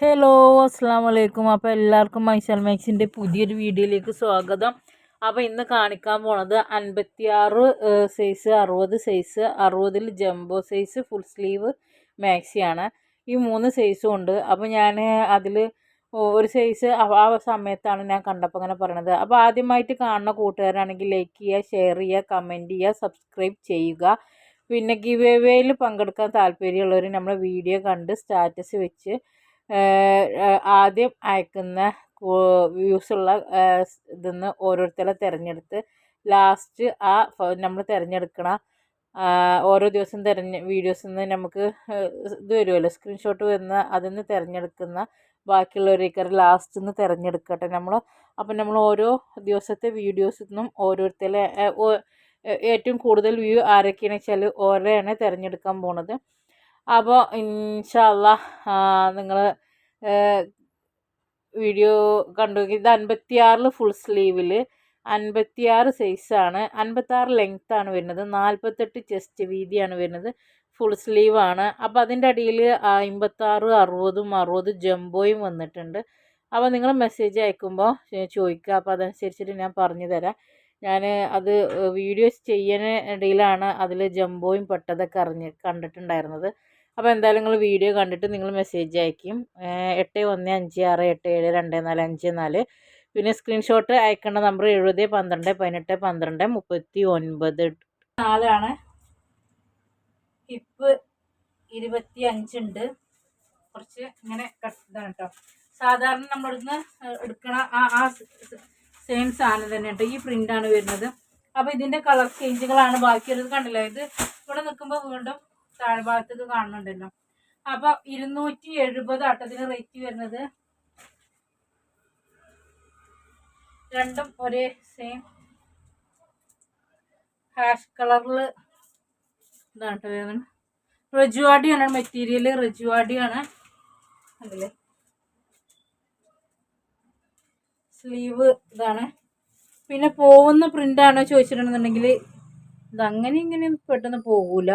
Hello അസ്സാം വലൈക്കും അപ്പോൾ എല്ലാവർക്കും മൈസൽ മാക്സിന്റെ പുതിയൊരു വീഡിയോയിലേക്ക് സ്വാഗതം. അപ്പോൾ ഇന്ന് കാണിക്കാൻ പോണത് അൻപത്തിയാറ് സൈസ് അറുപത് സൈസ് അറുപതിൽ ജംബോ സൈസ് ഫുൾ സ്ലീവ് മാക്സിയാണ് ഈ മൂന്ന് സൈസും ഉണ്ട്. അപ്പോൾ ഞാൻ അതിൽ ഒരു സൈസ് ആ സമയത്താണ് ഞാൻ കണ്ടപ്പോൾ അങ്ങനെ പറയണത്. അപ്പോൾ ആദ്യമായിട്ട് കാണുന്ന കൂട്ടുകാരാണെങ്കിൽ ലൈക്ക് ചെയ്യുക ഷെയർ ചെയ്യുക കമന്റ് ചെയ്യുക സബ്സ്ക്രൈബ് ചെയ്യുക. പിന്നെ ഗിവ് എവേയിൽ പങ്കെടുക്കാൻ താല്പര്യമുള്ളവർ നമ്മളെ വീഡിയോ കണ്ട് സ്റ്റാറ്റസ് വെച്ച് ആദ്യം അയക്കുന്ന വ്യൂസുള്ള നിന്ന് ഓരോരുത്തരെ തിരഞ്ഞെടുത്ത് ലാസ്റ്റ് ആ നമ്മൾ തിരഞ്ഞെടുക്കണ ഓരോ ദിവസം തിരഞ്ഞ് വീഡിയോസിൽ നിന്ന് നമുക്ക് ഇത് വരുമല്ലോ സ്ക്രീൻഷോട്ട് വരുന്ന അതിൽ നിന്ന് തിരഞ്ഞെടുക്കുന്ന ബാക്കിയുള്ളവരേക്കാർ ലാസ്റ്റിൽ നിന്ന് തിരഞ്ഞെടുക്കട്ടെ നമ്മൾ അപ്പം നമ്മൾ ഓരോ ദിവസത്തെ വീഡിയോസിൽ നിന്നും ഓരോരുത്തരെ ഏറ്റവും കൂടുതൽ വ്യൂ ആരൊക്കെയാണെന്ന് വെച്ചാൽ ഓരോയാണ് തിരഞ്ഞെടുക്കാൻ പോണത്. അപ്പോൾ ഇൻഷല്ല നിങ്ങൾ വീഡിയോ കണ്ടു ഇത് അൻപത്തിയാറിൽ ഫുൾ സ്ലീവിൽ അൻപത്തിയാറ് സൈസാണ് അൻപത്താറ് ആണ് വരുന്നത്. നാൽപ്പത്തെട്ട് ചെസ്റ്റ് വീതിയാണ് വരുന്നത്. ഫുൾ സ്ലീവാണ് അപ്പോൾ അതിന്റെ അടിയിൽ അമ്പത്താറ് അറുപതും അറുപത് ജംബോയും വന്നിട്ടുണ്ട്. അപ്പോൾ നിങ്ങൾ മെസ്സേജ് അയക്കുമ്പോൾ ചോദിക്കുക. അപ്പോൾ അതനുസരിച്ചിട്ട് ഞാൻ പറഞ്ഞു തരാം. ഞാൻ അത് വീഡിയോസ് ചെയ്യുന്ന ഇടയിലാണ് അതിൽ ജംബോയും പെട്ടതൊക്കെ അറിഞ്ഞ് കണ്ടിട്ടുണ്ടായിരുന്നത്. അപ്പോൾ എന്തായാലും നിങ്ങൾ വീഡിയോ കണ്ടിട്ട് നിങ്ങൾ മെസ്സേജ് അയക്കും. എട്ട് ഒന്ന് അഞ്ച് ആറ് എട്ട് ഏഴ് രണ്ട് നാല് അഞ്ച് നാല്. പിന്നെ സ്ക്രീൻഷോട്ട് അയക്കേണ്ട നമ്പർ എഴുപത് പന്ത്രണ്ട് പതിനെട്ട് പന്ത്രണ്ട് മുപ്പത്തി ഒൻപത്. നാലാണ്. ഹിപ്പ് ഇരുപത്തി അഞ്ചുണ്ട് കുറച്ച് ഇങ്ങനെ ഇതാണ് കേട്ടോ സാധാരണ നമ്മളിന്ന് എടുക്കണ ആ ആ സെയിം സാധനം തന്നെ കേട്ടോ ഈ പ്രിന്റാണ് വരുന്നത്. അപ്പോൾ ഇതിന്റെ കളർ ചേഞ്ചുകളാണ് ബാക്കിയുള്ളത് കണ്ടില്ല? ഇത് ഇവിടെ നിൽക്കുമ്പോൾ വീണ്ടും താഴ്ഭാഗത്തേക്ക് കാണുന്നുണ്ടല്ലോ. അപ്പൊ ഇരുന്നൂറ്റി എഴുപത് ആട്ടത്തിന് റേറ്റ് വരുന്നത് രണ്ടും ഒരേ സെയിം ഹാഷ് കളറിൽ ഇതാണ് വരുന്നത് റജുവാടിയാണ് മെറ്റീരിയൽ റജുവാടിയാണ്. അതിലെ സ്ലീവ് ഇതാണ്. പിന്നെ പോകുന്ന പ്രിന്റാണോ ചോദിച്ചിട്ടുണ്ടെന്നുണ്ടെങ്കിൽ ഇതങ്ങനെ ഇങ്ങനെ പെട്ടെന്ന് പോകൂല.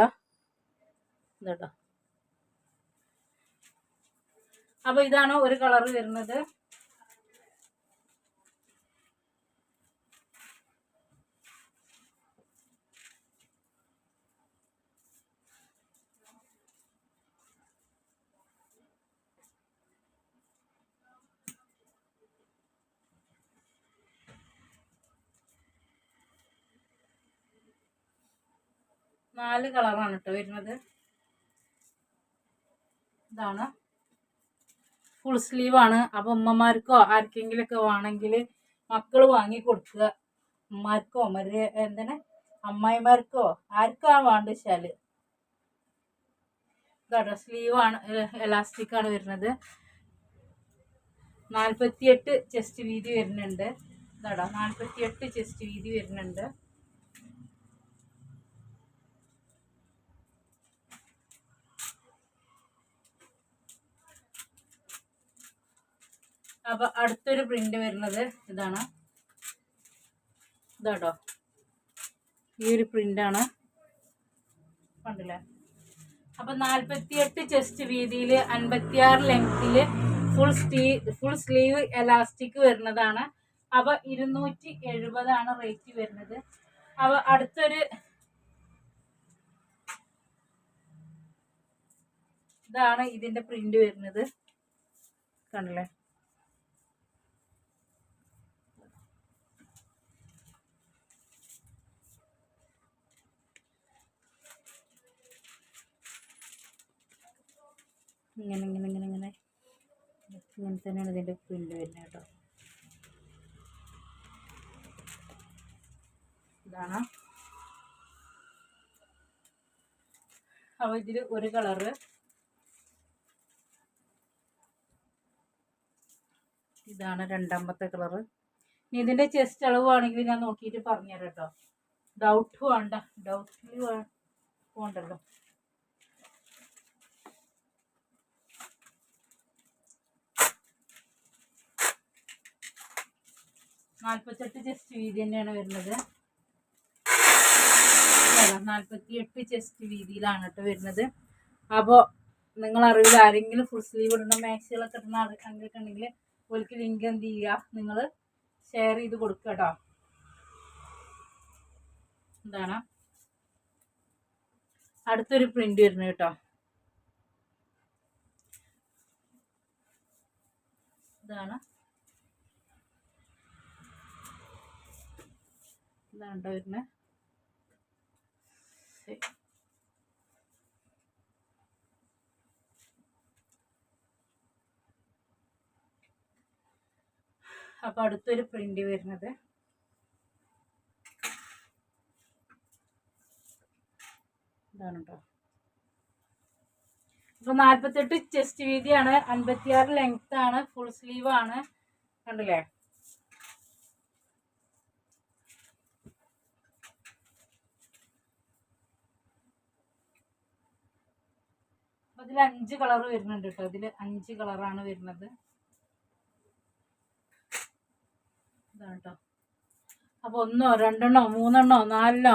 ഇതാട്ടോ അപ്പോൾ ഇതാണ് ഒരു കളർ വരുന്നത്? നാല് കളറാണ് കേട്ടോ വരുന്നത്. ഇതാണ്. ഫുൾ സ്ലീവാണ് അപ്പോൾ ഉമ്മമാർക്കോ ആർക്കെങ്കിലുമൊക്കെ വേണമെങ്കിൽ മക്കൾ വാങ്ങി കൊടുക്കുക. ഉമ്മമാർക്കോ മരു എന്തിനെ അമ്മായിമാർക്കോ ആർക്കാ വേണ്ട വെച്ചാൽ ഇതാട്ടോ സ്ലീവാണ് എലാസ്റ്റിക് ആണ് വരുന്നത്. നാൽപ്പത്തിയെട്ട് ചെസ്റ്റ് വീതി വരുന്നുണ്ട്. ഇതാടാ നാൽപ്പത്തിയെട്ട് ചെസ്റ്റ് വീതി വരുന്നുണ്ട്. അപ്പൊ അടുത്തൊരു പ്രിന്റ് വരുന്നത് ഇതാണ്. ഇതാട്ടോ. ഈ ഒരു പ്രിന്റാണ് കണ്ടില്ലേ? അപ്പൊ നാൽപ്പത്തിയെട്ട് ചെസ്റ്റ് വീതിയിൽ അൻപത്തിയാറ് ലെങ്തിൽ ഫുൾ സ്റ്റീ ഫുൾ സ്ലീവ് എലാസ്റ്റിക് വരുന്നതാണ്. അപ്പൊ ഇരുന്നൂറ്റി എഴുപതാണ് റേറ്റ് വരുന്നത്. അപ്പൊ അടുത്തൊരു ഇതാണ് ഇതിന്റെ പ്രിന്റ് വരുന്നത്. കണ്ടില്ലേ? ഇങ്ങനെ ഇങ്ങനെ ഇങ്ങനെ ഇങ്ങനെ. ഇങ്ങനെ തന്നെയാണ് ഇതിന്റെ പ്രിന്റ് വരുന്നത് കേട്ടോ. ഇതാണ്? അപ്പോൾ ഇതിൽ ഒരു കളറ് ഇതാണ് രണ്ടാമത്തെ കളറ്. ഇനി ഇതിന്റെ ചെസ്റ്റ് അളവ് ആണെങ്കിൽ ഞാൻ നോക്കിയിട്ട് പറഞ്ഞുതരാം കേട്ടോ. ഡൗട്ട് വേണ്ട. ഡൗട്ടിൽ വേണ്ടല്ലോ നാൽപ്പത്തെട്ട് ചെസ്റ്റ് വീതി തന്നെയാണ് വരുന്നത്. നാൽപ്പത്തി എട്ട് ചെസ്റ്റ് വീതിയിലാണ് കേട്ടോ വരുന്നത്. അപ്പോൾ നിങ്ങൾ അറിവിൽ ആരെങ്കിലും ഫുൾ സ്ലീവ് ഇടുന്ന മാക്സികളൊക്കെ ഇടുന്ന ആൾക്കാരൊക്കെ ഉണ്ടെങ്കിൽ ഓൽക്ക് ലിങ്ക് എന്ത് ചെയ്യുക? നിങ്ങൾ ഷെയർ ചെയ്ത് കൊടുക്കുക കേട്ടോ എന്താണ്? അടുത്തൊരു പ്രിന്റ് വരുന്നത് കേട്ടോ ഇതാണ്. ഇതാണ് കേട്ടോ വരുന്നത് അപ്പൊ അടുത്തൊരു പ്രിന്റ് വരുന്നത്. ഇതാണ് കേട്ടോ അപ്പൊ നാല്പത്തെട്ട് ചെസ്റ്റ് വീതിയാണ് അൻപത്തിയാറ് ലെങ്ത് ആണ് ഫുൾ സ്ലീവ് ആണ്. കണ്ടില്ലേ? അപ്പൊ ഇതിൽ അഞ്ച് കളർ വരുന്നുണ്ട് കേട്ടോ. ഇതിൽ അഞ്ച് കളറാണ് വരുന്നത്. ഇതാണ് കേട്ടോ അപ്പൊ ഒന്നോ രണ്ടെണ്ണോ മൂന്നെണ്ണോ നാലെണ്ണോ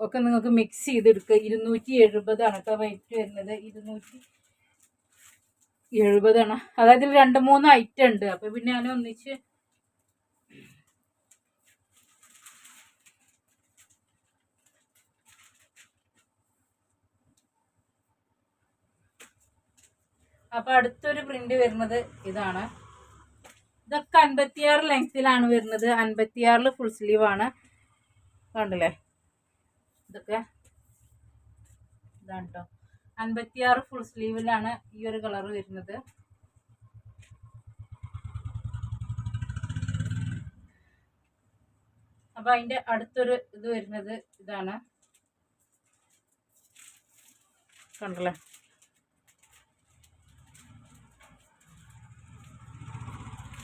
ഒക്കെ നിങ്ങൾക്ക് മിക്സ് ചെയ്തെടുക്കുക ഇരുന്നൂറ്റി എഴുപതാണ് കേട്ടോ റേറ്റ് വരുന്നത്. ഇരുന്നൂറ്റി എഴുപതാണ്. അതായത് രണ്ട് മൂന്ന് ഐറ്റം ഉണ്ട്. അപ്പൊ പിന്നെ ഞാൻ ഒന്നിച്ച് അപ്പൊ അടുത്തൊരു പ്രിന്റ് വരുന്നത് ഇതാണ്. ഇതൊക്കെ അൻപത്തിയാറ് ലെങ്ത്തിലാണ് വരുന്നത്. അൻപത്തിയാറിൽ ഫുൾ സ്ലീവ് ആണ്. കണ്ടില്ലേ? ഇതൊക്കെ ഇതാണ് കേട്ടോ അൻപത്തിയാറ് ഫുൾ സ്ലീവിലാണ് ഈ ഒരു കളർ വരുന്നത്. അപ്പൊ അതിന്റെ അടുത്തൊരു ഇത് വരുന്നത് ഇതാണ്. കണ്ടല്ലേ?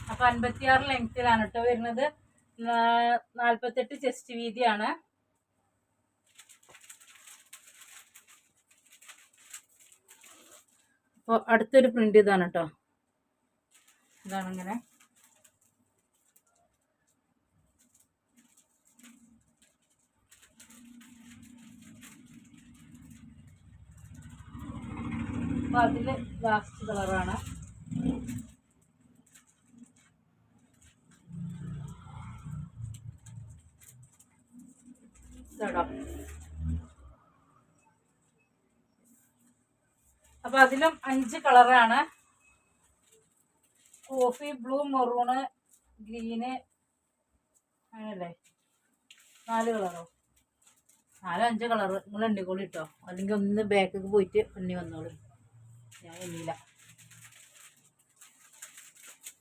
അപ്പൊ അൻപത്തിയാറ് ലെങ്ത്തിലാണ് കേട്ടോ വരുന്നത്. നാൽപ്പത്തെട്ട് ചെസ്റ്റ് വീതിയാണ്. അപ്പോൾ അടുത്തൊരു പ്രിന്റ് ഇതാണ് കേട്ടോ ഇതാണ് ഇങ്ങനെ അപ്പൊ അതിൽ ലാസ്റ്റ് കളറാണ് ഇതാട്ടോ അപ്പൊ അതിലും അഞ്ച് കളറാണ്. കോഫി ബ്ലൂ മെറൂണ് ഗ്രീന് അങ്ങനല്ലേ? നാല് കളറോ? നാലോ അഞ്ച് കളർ നിങ്ങൾ എണ്ണിക്കോളി ഇട്ടോ അല്ലെങ്കിൽ ഒന്ന് ബാക്കിൽ പോയിട്ട് എണ്ണി വന്നോളൂ. ഞാൻ എണ്ണിയില്ല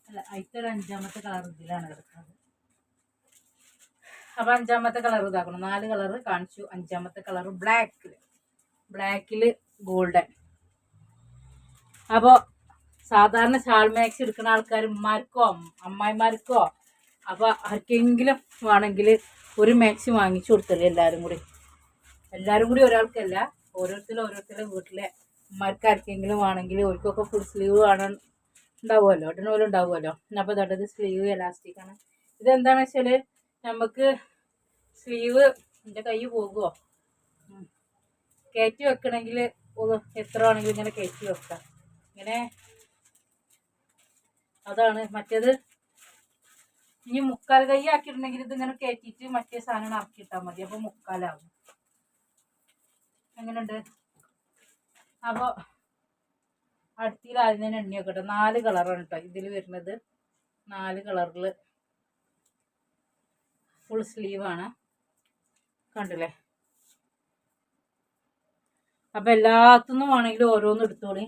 അല്ല അതിലൊരു അഞ്ചാമത്തെ കളർ ഇതിലാണ് കിടക്കുന്നത്. അപ്പൊ അഞ്ചാമത്തെ കളർ ഇതാക്കണം. നാല് കളർ കാണിച്ചു. അഞ്ചാമത്തെ കളർ ബ്ലാക്കിൽ ബ്ലാക്കിൽ ഗോൾഡൻ. അപ്പോൾ സാധാരണ ഷാൾ മാക്സ് എടുക്കുന്ന ആൾക്കാർ ഉമ്മാർക്കോ അമ്മായിമാർക്കോ അപ്പോൾ ആർക്കെങ്കിലും വേണമെങ്കിൽ ഒരു മാക്സി വാങ്ങിച്ചു കൊടുത്തല്ലേ എല്ലാവരും കൂടി. എല്ലാവരും കൂടി ഒരാൾക്കല്ല ഓരോരുത്തരും ഓരോരുത്തരുടെ വീട്ടിലെ ഉമ്മാർക്ക് ആർക്കെങ്കിലും വേണമെങ്കിൽ ഓർക്കൊക്കെ ഫുൾ സ്ലീവ് കാണാൻ ഉണ്ടാവുമല്ലോ ഇടണ പോലെ ഉണ്ടാവുമല്ലോ. അപ്പോൾ തൊട്ടത് സ്ലീവ് എലാസ്റ്റിക്കാണ് ഇതെന്താണെന്ന് വെച്ചാൽ നമുക്ക് സ്ലീവ് എന്റെ കൈ പോകുമോ കയറ്റി വെക്കണമെങ്കിൽ എത്ര വേണമെങ്കിലും ഇങ്ങനെ കയറ്റി വെക്കാം. ഇങ്ങനെ. അതാണ് മറ്റേത്. ഇനി മുക്കാൽ കൈ ആക്കിയിട്ടുണ്ടെങ്കിൽ ഇത് ഇങ്ങനെ കയറ്റിയിട്ട് മറ്റേ സാധനം ഇറക്കിയിട്ടാൽ മതി. അപ്പോൾ മുക്കാലാവും. എങ്ങനെയുണ്ട്? അപ്പോൾ അടുത്തിൽ ആദ്യം തന്നെ എണ്ണി നോക്കട്ടെ നാല് കളറാണ് കേട്ടോ ഇതിൽ വരുന്നത്. നാല് കളറിൽ ഫുൾ സ്ലീവാണ് കണ്ടില്ലേ? അപ്പം എല്ലാത്തുനിന്നും വേണമെങ്കിലും ഓരോന്നും എടുത്തോളി.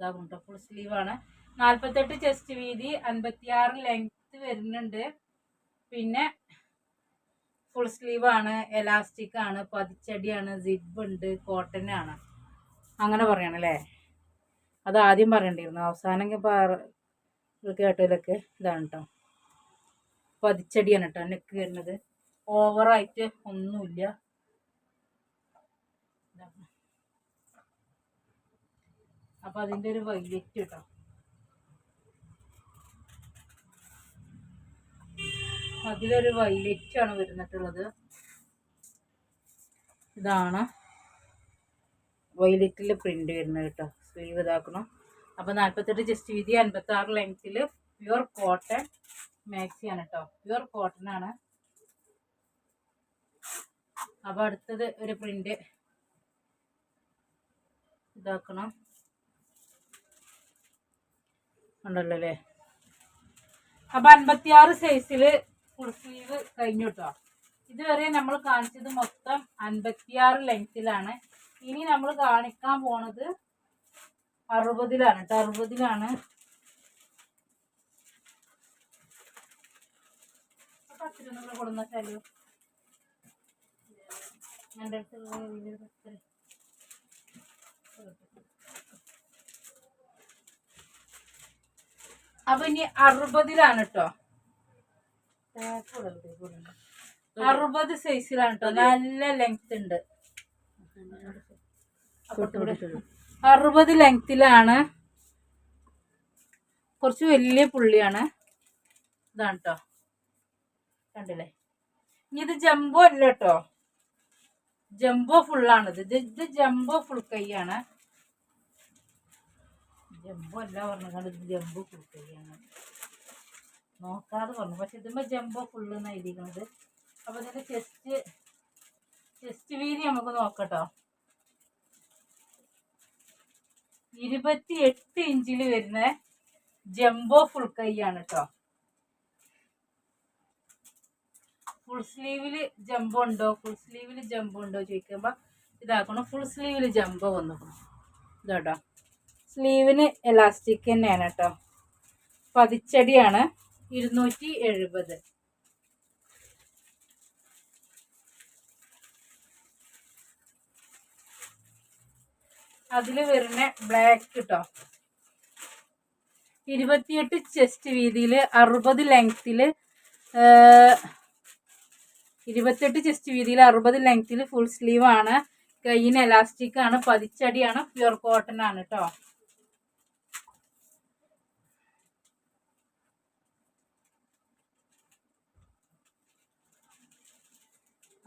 ഇതാകും കേട്ടോ ഫുൾ ആണ്. നാൽപ്പത്തെട്ട് ചെസ്റ്റ് വീതി അൻപത്തിയാറ് ലെങ്ത് വരുന്നുണ്ട്. പിന്നെ ഫുൾ സ്ലീവ് ആണ് എലാസ്റ്റിക് ആണ് പതിച്ചടിയാണ് സിബ് ഉണ്ട് കോട്ടൺ ആണ്. അങ്ങനെ പറയണല്ലേ അത് ആദ്യം പറയണ്ടിരുന്നു അവസാനം കേട്ടതിലൊക്കെ ഇതാണ് കേട്ടോ പതിച്ചടിയാണ് കേട്ടോ നെക്ക് വരുന്നത്. ഓവറായിട്ട് ഒന്നുമില്ല ഇതാണ്. അപ്പൊ അതിന്റെ ഒരു വൈലറ്റ് കേട്ടോ. അതിലൊരു ആണ് വരുന്നിട്ടുള്ളത്. ഇതാണ് വൈലറ്റിൽ പ്രിന്റ് വരുന്നത് കേട്ടോ. സ്ലീവ് ഇതാക്കണം. അപ്പോൾ നാൽപ്പത്തെട്ട് ജസ്റ്റ് വീതി അൻപത്തി ആറ് ലെങ്ത്തിൽ പ്യുവർ കോട്ടൺ മാക്സി ആണ് കേട്ടോ. പ്യുവർ കോട്ടൺ ആണ്. അപ്പോൾ അടുത്തത് ഒരു പ്രിന്റ് ഇതാക്കണം. ഉണ്ടല്ലോ അല്ലേ അപ്പൊ അൻപത്തിയാറ് സൈസിൽ ഫുൾ സ്ലീവ് കഴിഞ്ഞു കേട്ടോ ഇതുവരെ നമ്മൾ കാണിച്ചത് മൊത്തം അൻപത്തിയാറ് ലെങ്ത്തിലാണ് ഇനി നമ്മൾ കാണിക്കാൻ പോണത് അറുപതിലാണ് കേട്ടോ അറുപതിലാണ്. പത്തിരൊന്നും കൊടുന്ന അപ്പൊ ഇനി അറുപതിലാണ് കേട്ടോ അറുപത് സൈസിലാണ് കേട്ടോ നല്ല ലെങ്ത് ഉണ്ട്. അറുപത് ലെങ്തിലാണ് കുറച്ച് വലിയ പുള്ളിയാണ്. ഇതാണ് കേട്ടോ കണ്ടില്ലേ? ഇനി ഇത് ജംബോ അല്ല കേട്ടോ ജംബോ ഫുള്ളാണിത് ഇത് ഇത് ജംബോ ഫുൾ കൈയാണ്. ജംബോ അല്ല പറഞ്ഞു കണ്ട് ജംബോ ഫുൾ കൈയാണ് നോക്കാതെ പറഞ്ഞു. പക്ഷെ ഇതുമ്പോൾ ജംബോ ഫുള്ള് എന്ന് എഴുതിയിരിക്കുന്നത് അപ്പോൾ ഇതിന്റെ ചെസ്റ്റ് ചെസ്റ്റ് വീതി നമുക്ക് നോക്കട്ടോ. ഇരുപത്തി എട്ട് ഇഞ്ചിൽ വരുന്ന ജംബോ ഫുൾ കൈയാണ് കേട്ടോ ഫുൾ സ്ലീവിൽ ജംബോ ഉണ്ടോ? ഫുൾ സ്ലീവിൽ ജംബോ ഉണ്ടോ ചോദിക്കുമ്പോൾ ഇതാക്കണം. ഫുൾ സ്ലീവിൽ ജംബോ വന്നു ഇതാട്ടോ. സ്ലീവിന് എലാസ്റ്റിക് തന്നെയാണ് കേട്ടോ. പതിച്ചടിയാണ് ഇരുന്നൂറ്റി എഴുപത് അതിൽ വരുന്ന ബ്ലാക്ക് കേട്ടോ ഇരുപത്തിയെട്ട് ചെസ്റ്റ് വീതിയിൽ അറുപത് ലെങ്ത്തിൽ ഇരുപത്തെട്ട് ചെസ്റ്റ് വീതിയിൽ അറുപത് ലെങ്ത്തിൽ ഫുൾ സ്ലീവ് ആണ്. എലാസ്റ്റിക്കാണ് എലാസ്റ്റിക് പതിച്ചടിയാണ് പ്യുർ കോട്ടൺ ആണ് കേട്ടോ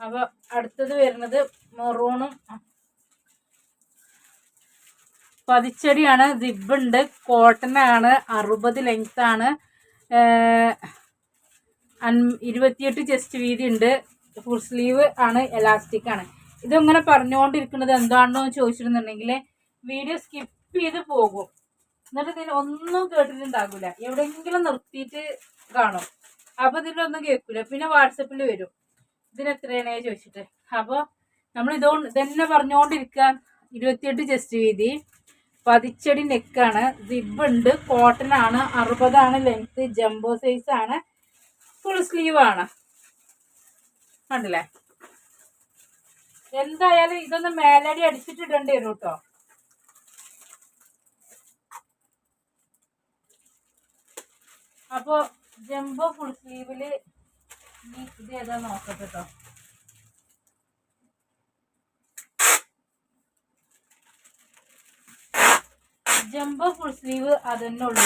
അപ്പൊ അടുത്തത് വരുന്നത് മെറൂണും പതിച്ചടിയാണ്. സിബുണ്ട് കോട്ടൺ ആണ് അറുപത് ലെങ്ത് ആണ്. ഇരുപത്തിയെട്ട് ചെസ്റ്റ് വീതി ഉണ്ട്. ഫുൾ സ്ലീവ് ആണ് എലാസ്റ്റിക് ആണ്. ഇതിങ്ങനെ പറഞ്ഞുകൊണ്ടിരിക്കുന്നത് എന്താണെന്ന് ചോദിച്ചിരുന്നുണ്ടെങ്കിൽ വീഡിയോ സ്കിപ്പ് ചെയ്ത് പോകും. എന്നിട്ട് ഇതിൽ ഒന്നും കേട്ടിട്ടുണ്ടാകില്ല എവിടെയെങ്കിലും നിർത്തിയിട്ട് കാണും. അപ്പോൾ ഇതിലൊന്നും കേൾക്കില്ല പിന്നെ വാട്സപ്പിൽ വരും. ഇതിന് എത്രയാണേ ചോദിച്ചിട്ട്? അപ്പോൾ നമ്മൾ ഇതുകൊണ്ട് ഇതന്നെ പറഞ്ഞുകൊണ്ടിരിക്കുക ഇരുപത്തിയെട്ട് ചെസ്റ്റ് വീതി പതിച്ചടി നെക്കാണ്. ഉണ്ട് കോട്ടൺ ആണ്. അറുപതാണ് ലെങ്ത് ജംബോ സൈസ് ആണ്. ഫുൾ സ്ലീവ് ആണ്. കണ്ടില്ലേ? എന്തായാലും ഇതൊന്ന് മേലടി അടിച്ചിട്ടിടേണ്ടി വരും കേട്ടോ അപ്പോ ജംബോ ഫുൾ സ്ലീവിൽ ഇത് ഏതാ നോക്കട്ടെ കേട്ടോ ജംബോ ഫുൾ സ്ലീവ് അത് തന്നെ ഉള്ളു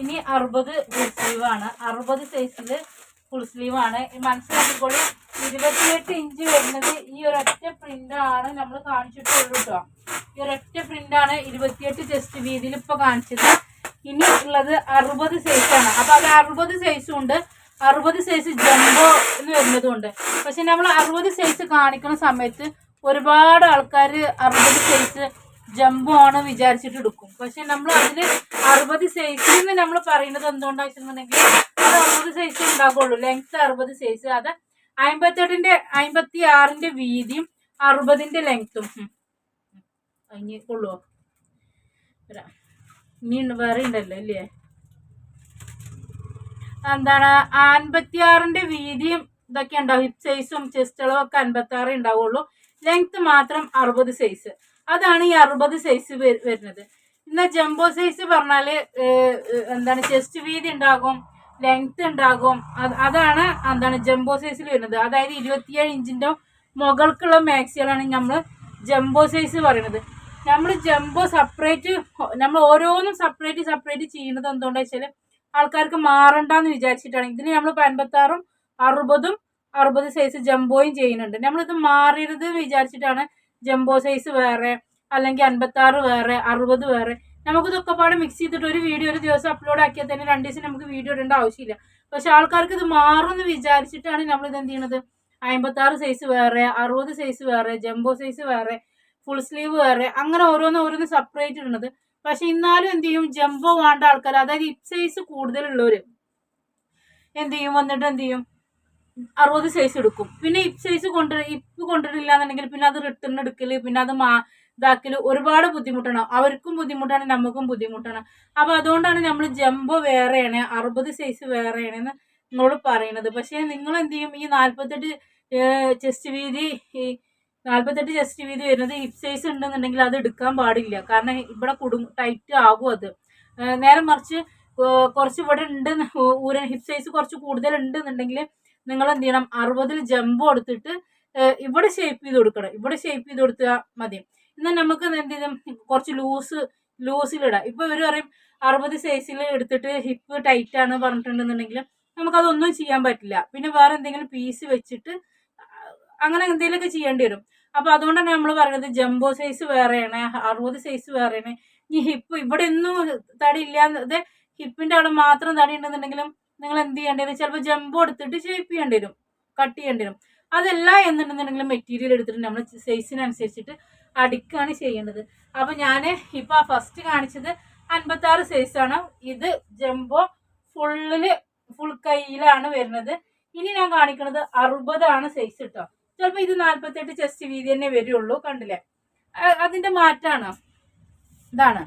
ഇനി അറുപത് ഫുൾ സ്ലീവ് ആണ്. അറുപത് സൈസിൽ ഫുൾ സ്ലീവ് ആണ്. മനസ്സിലാക്കിക്കോളൂ ഇരുപത്തിയെട്ട് ഇഞ്ച് വരുന്നത് ഈ ഒരൊറ്റ പ്രിന്റ് ആണ് നമ്മൾ കാണിച്ചിട്ടുള്ളൂ കേട്ടോ ഈ ഒരൊറ്റ പ്രിന്റ് ആണ് ഇരുപത്തിയെട്ട് ചെസ്റ്റ് വീതിയിൽ ഇപ്പൊ കാണിച്ചത്. ഇനി ഉള്ളത് അറുപത് സൈസ് ആണ്. അപ്പൊ അത് അറുപത് സൈസും ഉണ്ട്. അറുപത് സൈസ് ജംബോ എന്ന് വരുന്നതുകൊണ്ട് പക്ഷെ നമ്മൾ അറുപത് സൈസ് കാണിക്കുന്ന സമയത്ത് ഒരുപാട് ആൾക്കാർ അറുപത് സൈസ് ജംബോ ആണ് വിചാരിച്ചിട്ട് എടുക്കും. പക്ഷെ നമ്മൾ അതിൽ അറുപത് സൈസിൽ നിന്ന് നമ്മൾ പറയുന്നത് എന്തുകൊണ്ടാ വെച്ചിട്ടുണ്ടെങ്കിൽ അത് അറുപത് സൈസ് ഉണ്ടാകുള്ളൂ ലെങ്ത് അറുപത് സൈസ് അത് അമ്പത്തെട്ടിന്റെ അമ്പത്തി ആറിന്റെ വീതിയും അറുപതിന്റെ ലെങ്ത്തും അതിന് കൊള്ളുവോ. ഇനി വേറെ ഉണ്ടല്ലോ ഇല്ലേ എന്താണ് അൻപത്തിയാറിന്റെ വീതിയും ഇതൊക്കെ ഉണ്ടാവും. ഹിപ് സൈസും ചെസ്റ്റുകളും ഒക്കെ അൻപത്തി ആറ് ഉണ്ടാവുള്ളൂ. ലെങ്ത് മാത്രം അറുപത് സൈസ് അതാണ് ഈ അറുപത് സൈസ് വരുന്നത്. എന്നാൽ ജംബോ സൈസ് ഏഹ്, എന്താണ് ചെസ്റ്റ് വീതി ഉണ്ടാകും ലെങ്ത് ഉണ്ടാകും. അത് അതാണ് എന്താണ് ജംബോ സൈസിൽ വരുന്നത്. അതായത് ഇരുപത്തിയേഴ് ഇഞ്ചിന്റെ മുകൾക്കുള്ള മാക്സികളാണ് നമ്മൾ ജംബോ സൈസ് പറയുന്നത് നമ്മൾ ജംബോ സെപ്പറേറ്റ് നമ്മൾ ഓരോന്നും സെപ്പറേറ്റ് സെപ്പറേറ്റ് ചെയ്യുന്നത് എന്തുകൊണ്ടാ വെച്ചാൽ ആൾക്കാർക്ക് മാറണ്ടെന്ന് വിചാരിച്ചിട്ടാണ്. ഇതിന് നമ്മൾ അൻപത്താറും അറുപതും അറുപത് സൈസ് ജംബോയും ചെയ്യുന്നുണ്ട്. നമ്മളിത് മാറരുത് വിചാരിച്ചിട്ടാണ് ജംബോ സൈസ് വേറെ അല്ലെങ്കിൽ അൻപത്താറ് വേറെ അറുപത് വേറെ. നമുക്ക് ഇതൊക്കെ പാടെ മിക്സ് ചെയ്തിട്ട് ഒരു വീഡിയോ ഒരു ദിവസം അപ്ലോഡ് ആക്കിയാൽ തന്നെ രണ്ട് ദിവസം നമുക്ക് വീഡിയോ ഇടേണ്ട ആവശ്യമില്ല. പക്ഷെ ആൾക്കാർക്ക് ഇത് മാറുമെന്ന് വിചാരിച്ചിട്ടാണ് നമ്മൾ ഇത് എന്ത് ചെയ്യണത്? അമ്പത്താറ് സൈസ് വേറെ അറുപത് സൈസ് വേറെ ജംബോ സൈസ് വേറെ ഫുൾ സ്ലീവ് വേറെ അങ്ങനെ ഓരോന്ന് ഓരോന്ന് സെപ്പറേറ്റ് ഇടുന്നത്. പക്ഷെ എന്നാലും എന്ത് ചെയ്യും? ജംബോ വേണ്ട ആൾക്കാർ അതായത് ഹിപ് സൈസ് കൂടുതലുള്ളവര് എന്ത് ചെയ്യും? വന്നിട്ട് എന്ത് ചെയ്യും? അറുപത് സൈസ് എടുക്കും. പിന്നെ ഹിപ് സൈസ് കൊണ്ട് ഹിപ്പ് കൊണ്ടുവരില്ല എന്നുണ്ടെങ്കിൽ പിന്നെ അത് റിട്ടേൺ എടുക്കൽ പിന്നെ അത് മാ ഇതാക്കൽ ഒരുപാട് ബുദ്ധിമുട്ടാണ്. അവർക്കും ബുദ്ധിമുട്ടാണ് നമുക്കും ബുദ്ധിമുട്ടാണ്. അപ്പൊ അതുകൊണ്ടാണ് നമ്മൾ ജംബോ വേറെയാണ് അറുപത് സൈസ് വേറെയാണ് എന്ന് നിങ്ങളോട് പറയണത്. പക്ഷേ നിങ്ങൾ എന്ത് ചെയ്യും? ഈ നാല്പത്തെട്ട് ചെസ്റ്റ് വീതി ജസ്റ്റ് ചെസ്റ്റ് വീതി വരുന്നത് ഹിപ് സൈസ് ഉണ്ടെന്നുണ്ടെങ്കിൽ അത് എടുക്കാൻ പാടില്ല. കാരണം ഇവിടെ കുടും ടൈറ്റ് ആകും അത്. നേരെ മറിച്ച് കുറച്ച് ഇവിടെ ഉണ്ട് ഊരൻ ഹിപ് സൈസ് കുറച്ച് കൂടുതൽ ഉണ്ടെന്നുണ്ടെങ്കിൽ നിങ്ങൾ എന്ത് ചെയ്യണം? അറുപതിൽ ജമ്പ് കൊടുത്തിട്ട് ഇവിടെ ഷേപ്പ് ചെയ്ത് കൊടുക്കണം. ഇവിടെ ഷേപ്പ് ചെയ്ത് കൊടുത്താൽ മതി. എന്നാൽ നമുക്ക് എന്ത് ചെയ്യും? കുറച്ച് ലൂസ് ലൂസിലിടാം ഇപ്പോൾ ഇവർ പറയും അറുപത് സൈസിൽ എടുത്തിട്ട് ഹിപ്പ് ടൈറ്റ് ആണ് പറഞ്ഞിട്ടുണ്ടെന്നുണ്ടെങ്കിൽ നമുക്കതൊന്നും ചെയ്യാൻ പറ്റില്ല. പിന്നെ വേറെ എന്തെങ്കിലും പീസ് വെച്ചിട്ട് അങ്ങനെ എന്തെങ്കിലുമൊക്കെ ചെയ്യേണ്ടി വരും. അപ്പോൾ അതുകൊണ്ടാണ് നമ്മൾ പറയുന്നത് ജംബോ സൈസ് വേറെയാണ് അറുപത് സൈസ് വേറെയാണ്. ഈ ഹിപ്പ് ഇവിടെ ഒന്നും തടി ഇല്ലാതെ ഹിപ്പിന്റെ അവിടെ മാത്രം തടി ഉണ്ടെന്നുണ്ടെങ്കിലും നിങ്ങൾ എന്ത് ചെയ്യേണ്ടി വരും? ചിലപ്പോൾ ജംബോ എടുത്തിട്ട് ഷേപ്പ് ചെയ്യേണ്ടി വരും കട്ട് ചെയ്യേണ്ടി വരും. അതല്ല എന്നുണ്ടെന്നുണ്ടെങ്കിൽ മെറ്റീരിയൽ എടുത്തിട്ട് നമ്മൾ സൈസിനനുസരിച്ചിട്ട് അടിക്കാണ് ചെയ്യേണ്ടത്. അപ്പോൾ ഞാൻ ഇപ്പോൾ ഫസ്റ്റ് കാണിച്ചത് അൻപത്താറ് സൈസാണ് ഇത് ജംബോ ഫുള്ളിൽ ഫുൾ കയ്യിലാണ് വരുന്നത്. ഇനി ഞാൻ കാണിക്കുന്നത് അറുപതാണ് സൈസ് കേട്ടോ ചിലപ്പോൾ ഇത് നാൽപ്പത്തെട്ട് ചെസ്റ്റ് വീതി തന്നെ വരുള്ളൂ കണ്ടില്ലേ? അതിന്റെ മാറ്റാണ്. ഇതാണ്.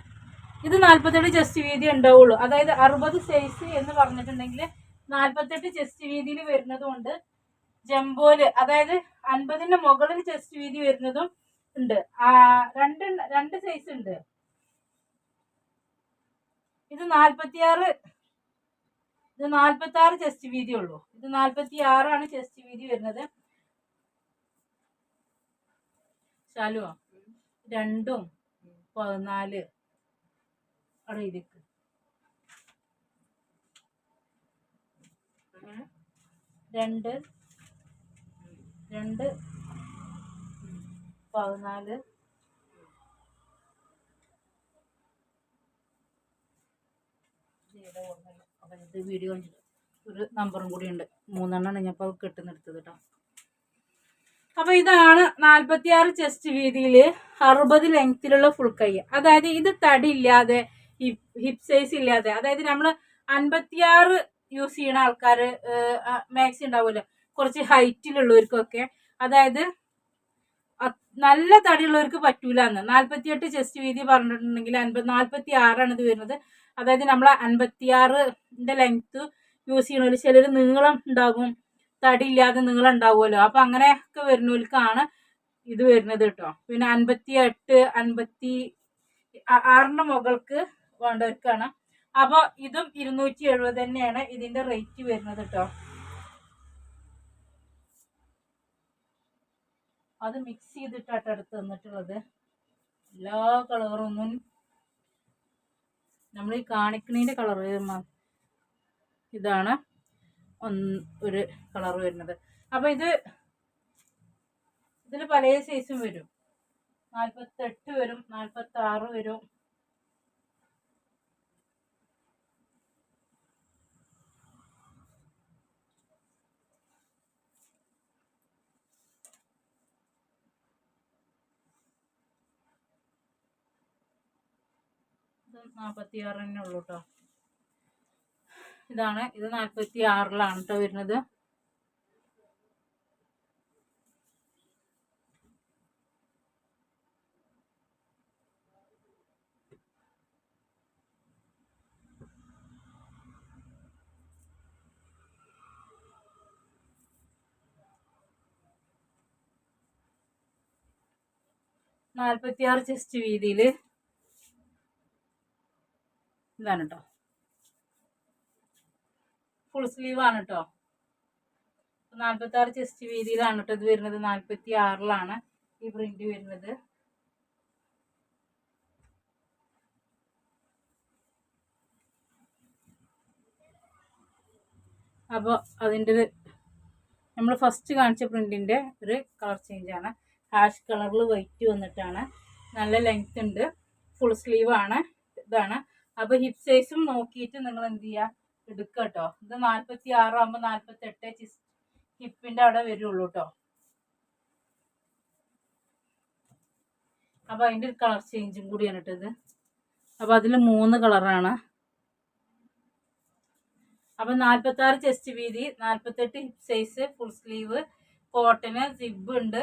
ഇത് നാൽപ്പത്തെട്ട് ചെസ്റ്റ് വീതി ഉണ്ടാവുള്ളൂ. അതായത് അറുപത് സൈസ് എന്ന് പറഞ്ഞിട്ടുണ്ടെങ്കിൽ നാൽപ്പത്തെട്ട് ചെസ്റ്റ് വീതിയിൽ വരുന്നത് കൊണ്ട് ജംബോൽ അതായത് അൻപതിന്റെ മുകളിൽ ചെസ്റ്റ് വീതി വരുന്നതും ഉണ്ട്. രണ്ട് രണ്ട് സൈസ് ഉണ്ട്. ഇത് നാൽപ്പത്തിയാറ് ഇത് നാൽപ്പത്തി ആറ് ചെസ്റ്റ് വീതി ഉള്ളൂ. ഇത് നാൽപ്പത്തി ആറാണ് ചെസ്റ്റ് വീതി വരുന്നത്. ശാലുവോ രണ്ടും പതിനാല്. അവിടെ ഇരിക്ക് രണ്ട്. രണ്ട്. പതിനാല്. അപ്പം ഇത് വീഡിയോ ഒരു നമ്പറും കൂടി ഉണ്ട്. മൂന്നെണ്ണമാണ് ഞാൻ ഇപ്പോൾ കിട്ടുന്നെടുത്തത് കേട്ടോ അപ്പോൾ ഇതാണ് നാൽപ്പത്തിയാറ് ചെസ്റ്റ് വീതിയിൽ അറുപത് ലെങ്ത്തിലുള്ള ഫുൾ കൈ. അതായത് ഇത് തടി ഇല്ലാതെ ഹിപ്പ് സൈസ് ഇല്ലാതെ. അതായത് നമ്മൾ അൻപത്തിയാറ് യൂസ് ചെയ്യുന്ന ആൾക്കാർ മാക്സി ഉണ്ടാവുമല്ലോ കുറച്ച് ഹൈറ്റിലുള്ളവർക്കൊക്കെ അതായത് അത് നല്ല തടിയുള്ളവർക്ക് പറ്റൂല എന്ന് നാൽപ്പത്തിയെട്ട് ചെസ്റ്റ് വീതി പറഞ്ഞിട്ടുണ്ടെങ്കിൽ അൻപത് നാൽപ്പത്തി ആറാണ് ഇത് വരുന്നത്. അതായത് നമ്മൾ അൻപത്തിയാറിന്റെ ലെങ്ത്ത് യൂസ് ചെയ്യണമല്ലോ ചിലർ നീളം ഉണ്ടാകും തടി ഇല്ലാതെ നീളം ഉണ്ടാവുമല്ലോ അപ്പം അങ്ങനെയൊക്കെ വരുന്നവർക്കാണ് ഇത് വരുന്നത് കേട്ടോ. പിന്നെ അൻപത്തി എട്ട് അൻപത്തി ആറിന് മുകൾക്ക് വേണ്ടവർക്കാണ്. അപ്പോൾ ഇതും ഇരുന്നൂറ്റി എഴുപത് തന്നെയാണ് ഇതിന്റെ റേറ്റ് വരുന്നത് കേട്ടോ. അത് മിക്സ് ചെയ്തിട്ടാണ് അടുത്ത് തന്നിട്ടുള്ളത്. എല്ലാ കളറൊന്നും നമ്മൾ ഈ കാണിക്കണീന്റെ കളർ ഇതാണ്. ഒരു കളർ വരുന്നത്. അപ്പൊ ഇത് ഇതിൽ പല സൈസും വരും. നാൽപ്പത്തെട്ട് വരും നാൽപ്പത്തി ആറ് വരും നാൽപ്പത്തി തന്നെ ഉള്ളൂ കേട്ടോ ഇതാണ്. ഇത് നാൽപ്പത്തി ആറിലാണ് കേട്ടോ വരുന്നത്. നാൽപ്പത്തിയാറ് ചെസ്റ്റ് വീതിയിൽ ഇതാണ് കേട്ടോ ഫുൾ സ്ലീവ് ആണ് കേട്ടോ നാൽപ്പത്തി ആറ് ചെസ്റ്റ് വീതിയിലാണ് കേട്ടോ ഇത് വരുന്നത്. നാൽപ്പത്തി ആറിലാണ് ഈ പ്രിന്റ് വരുന്നത്. അപ്പോൾ അതിന്റെ നമ്മൾ ഫസ്റ്റ് കാണിച്ച പ്രിന്റിന്റെ ഒരു കളർ ചേഞ്ച് ആണ്. ഹാഷ് കളറിൽ വൈറ്റ് വന്നിട്ടാണ്. നല്ല ലെങ്ത് ഉണ്ട്. ഫുൾ സ്ലീവ് ആണ്. ഇതാണ്. അപ്പോൾ ഹിപ് സൈസും നോക്കിയിട്ട് നിങ്ങൾ എന്ത് ചെയ്യുക എടുക്കുക കേട്ടോ ഇത് നാൽപ്പത്തി ആറാകുമ്പോൾ നാൽപ്പത്തി എട്ട് ഹിപ്പിന്റെ അവിടെ വരുള്ളൂ കേട്ടോ അപ്പോൾ അതിന്റെ ഒരു കളർ ചേഞ്ചും കൂടിയാണ് കേട്ടോ ഇത്. അപ്പോൾ അതിൽ മൂന്ന് കളറാണ് അപ്പം നാൽപ്പത്താറ് ചെസ്റ്റ് വീതി നാൽപ്പത്തെട്ട് hip size full sleeve cotton zip ഉണ്ട്.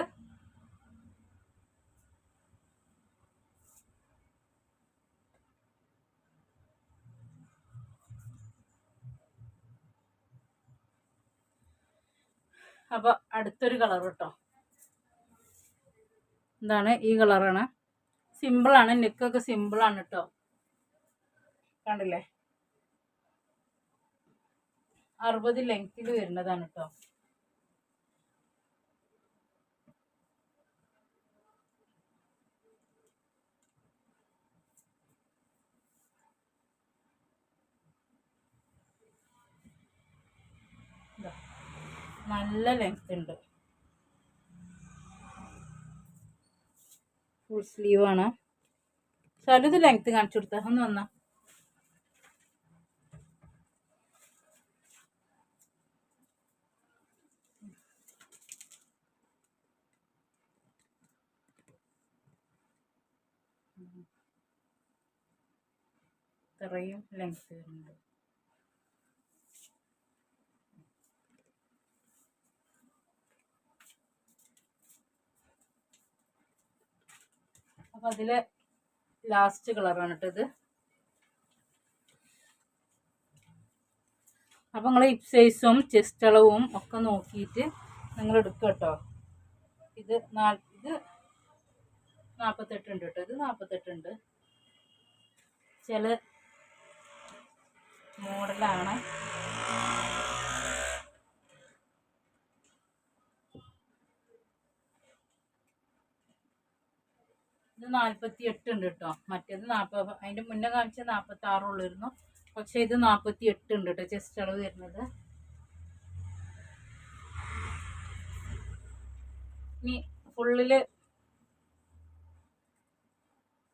അപ്പോൾ അടുത്തൊരു കളർ കേട്ടോ. എന്താണ് ഈ കളറാണ്. സിമ്പിളാണ് നെക്കൊക്കെ സിമ്പിളാണ് കേട്ടോ. കണ്ടില്ലേ? അറുപത് ലെങ്ത്തിൽ വരുന്നതാണ് കേട്ടോ. നല്ല ലെങ്ത് ഉണ്ട്. ഫുൾ സ്ലീവ് ആണ്. ശാലു ഇത് ലെങ്ത് കാണിച്ചു കൊടുത്താൽ ഒന്ന് വന്നാ. ഇത്രയും ലെങ്ത് വരുന്നുണ്ട് അപ്പം അതിലെ ലാസ്റ്റ് കളറാണ് കേട്ടത് അപ്പം നിങ്ങൾ ഹിപ്പ് സൈസും ചെസ്റ്റ് അളവും ഒക്കെ നോക്കിയിട്ട് നിങ്ങൾ എടുക്കുക കേട്ടോ ഇത് നാല് ഇത് നാൽപ്പത്തെട്ടുണ്ട് കേട്ടോ ഇത് നാൽപ്പത്തെട്ടുണ്ട് ചില മോഡലാണ് ഇത് നാൽപ്പത്തി എട്ട് ഉണ്ട് കേട്ടോ മറ്റേത് നാൽപ്പത് അതിന്റെ മുന്നേ കാണിച്ച നാൽപ്പത്തി ആറുള്ളായിരുന്നു പക്ഷേ ഇത് നാൽപ്പത്തി എട്ട് ഉണ്ട് കേട്ടോ ചെസ്റ്റ് അളവ് വരുന്നത്. ഇനി ഫുള്ളിൽ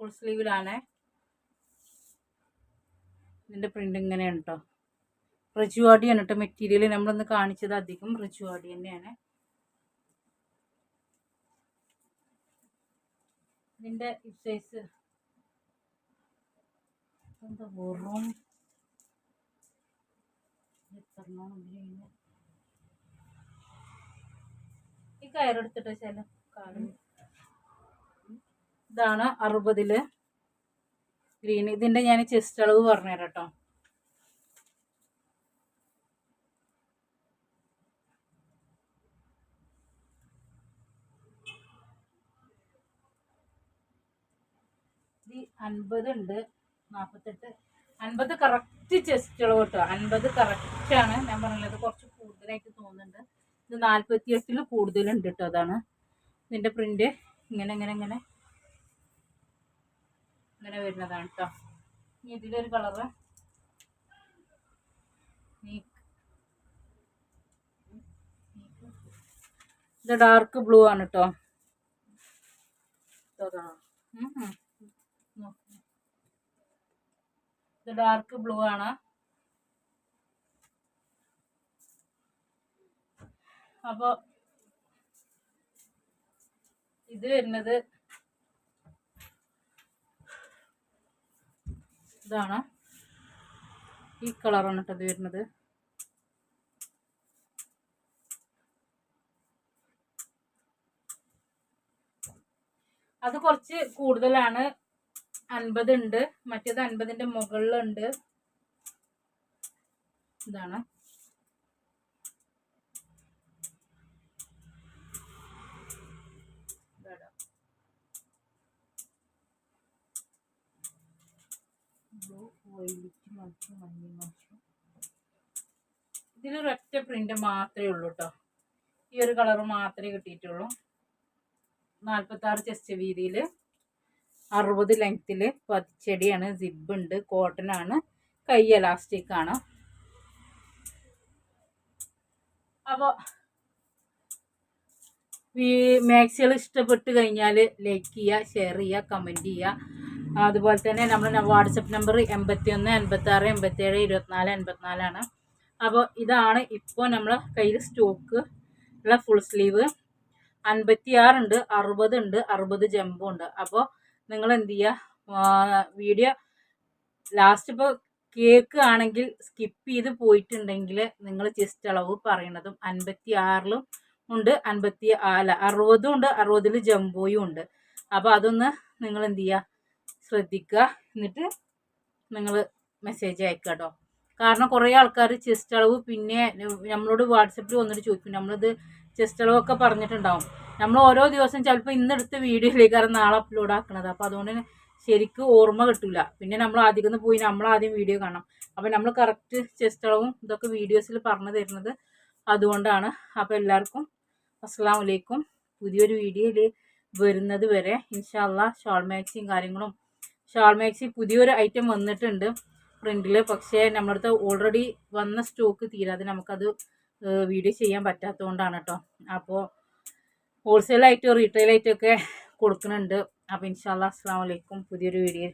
ഫുൾ സ്ലീവിലാണ് ഇതിന്റെ പ്രിന്റ് ഇങ്ങനെയാണ് കേട്ടോ റിജുവാടിയാണ് കേട്ടോ മെറ്റീരിയൽ നമ്മളൊന്ന് കാണിച്ചത് അധികം റിജുവാടി തന്നെയാണ്. ഇതിന്റെ സൈസ് എന്താ വെറും? ഈ കയറെടുത്തിട്ട് ചില കാണും ഇതാണ് അറുപതിൽ. ഗ്രീൻ ഇതിന്റെ ഞാൻ ചെസ്റ്റ് അളവ് പറഞ്ഞുതരാം കേട്ടോ. ഇത് അൻപത് ഉണ്ട്. നാൽപ്പത്തെട്ട് അൻപത് കറക്റ്റ് ചെസ്റ്റ് അളവ് കേട്ടോ. അൻപത് കറക്റ്റാണ് ഞാൻ പറഞ്ഞത് കുറച്ച് കൂടുതലായിട്ട് തോന്നുന്നുണ്ട്. ഇത് നാൽപ്പത്തി എട്ടിൽ കൂടുതലുണ്ട് കേട്ടോ അതാണ്. ഇതിന്റെ പ്രിന്റ് ഇങ്ങനെ ഇങ്ങനെ ഇങ്ങനെ. ഇങ്ങനെ വരുന്നതാണ് കേട്ടോ. ഇതിലൊരു കളറ് ഇത് ഡാർക്ക് ബ്ലൂ ആണ് കേട്ടോ. ഇത് ഡാർക്ക് ബ്ലൂ ആണ്. അപ്പോൾ ഇത് വരുന്നത് ഇതാണ്. ഈ കളറാണ് കേട്ടോ ഇത് വരുന്നത്. അത് കുറച്ച് കൂടുതലാണ്. അൻപത് ഉണ്ട് മറ്റേത് അൻപതിന്റെ മുകളിലുണ്ട്. ഇതാണ്. ഇതിലൊരൊറ്റ പ്രിന്റ് മാത്രമേ ഉള്ളൂ കേട്ടോ ഈ ഒരു കളർ മാത്രമേ കിട്ടിയിട്ടുള്ളൂ. നാൽപ്പത്താറ് ചെസ്റ്റ് വീതിയിൽ അറുപത് ലെങ്ത്തിൽ പതിച്ചെടിയാണ്. സിബ് ഉണ്ട്. കോട്ടൺ ആണ്. കൈ എലാസ്റ്റിക് ആണ്. അപ്പോൾ ഈ മാക്സികൾ ഇഷ്ടപ്പെട്ട് കഴിഞ്ഞാൽ ലൈക്ക് ചെയ്യുക ഷെയർ ചെയ്യുക കമന്റ് ചെയ്യുക. അതുപോലെ തന്നെ നമ്മൾ വാട്സപ്പ് നമ്പർ എൺപത്തി ഒന്ന് എൺപത്തി ആറ് എൺപത്തി ഏഴ് ഇരുപത്തിനാല് എൺപത്തിനാലാണ്. അപ്പോൾ ഇതാണ് ഇപ്പോൾ നമ്മളെ കയ്യിൽ സ്റ്റോക്ക് ഉള്ള ഫുൾ സ്ലീവ് അൻപത്തി ആറുണ്ട് അറുപത് ഉണ്ട് അറുപത് ജമ്പും ഉണ്ട്. അപ്പോൾ നിങ്ങൾ എന്ത് ചെയ്യുക വീഡിയോ ലാസ്റ്റ് ഇപ്പോൾ കേക്ക് ആണെങ്കിൽ സ്കിപ്പ് ചെയ്ത് പോയിട്ടുണ്ടെങ്കിൽ നിങ്ങൾ ചെസ്റ്റ് അളവ് പറയണതും അൻപത്തി ആറിലും ഉണ്ട് അൻപത്തി അല്ല അറുപതും ഉണ്ട് അറുപതിൽ ജംബോയും ഉണ്ട്. അപ്പോൾ അതൊന്ന് നിങ്ങൾ എന്ത് ചെയ്യുക ശ്രദ്ധിക്കുക. എന്നിട്ട് നിങ്ങൾ മെസ്സേജ് അയക്കുക കേട്ടോ കാരണം കുറേ ആൾക്കാർ ചെസ്റ്റ് അളവ് പിന്നെ നമ്മളോട് വാട്സപ്പിൽ വന്നിട്ട് ചോദിക്കും. നമ്മളിത് ചെസ്റ്റ് അളവൊക്കെ പറഞ്ഞിട്ടുണ്ടാവും. നമ്മൾ ഓരോ ദിവസം ചിലപ്പോൾ ഇന്നെടുത്ത വീഡിയോയിലേക്കാണ് നാളെ അപ്ലോഡ് ആക്കണത്. അപ്പോൾ അതുകൊണ്ട് ശരിക്കും ഓർമ്മ കിട്ടില്ല പിന്നെ നമ്മൾ ആദ്യം ഒന്ന് പോയി നമ്മൾ ആദ്യം വീഡിയോ കാണണം. അപ്പോൾ നമ്മൾ കറക്റ്റ് ചെസ്റ്റ് ഇതൊക്കെ വീഡിയോസിൽ പറഞ്ഞു തരുന്നത് അതുകൊണ്ടാണ്. അപ്പോൾ എല്ലാവർക്കും അസ്സാം വലൈക്കും പുതിയൊരു വീഡിയോയിൽ വരുന്നത് വരെ ഇൻഷാല്ല ഷാൾ മാക്സിയും കാര്യങ്ങളും. ഷാൾ മാക്സി പുതിയൊരു ഐറ്റം വന്നിട്ടുണ്ട് പ്രിന്റിൽ പക്ഷേ നമ്മുടെ അടുത്ത് ഓൾറെഡി വന്ന സ്റ്റോക്ക് തീരാതെ നമുക്കത് വീഡിയോ ചെയ്യാൻ പറ്റാത്തതുകൊണ്ടാണ് കേട്ടോ അപ്പോൾ ഹോൾസെയിലായിട്ടും റീറ്റെയിലായിട്ടും ഒക്കെ കൊടുക്കുന്നുണ്ട്. അപ്പോൾ ഇൻഷാല്ല അസ്സാം വലൈക്കും പുതിയൊരു വീഡിയോ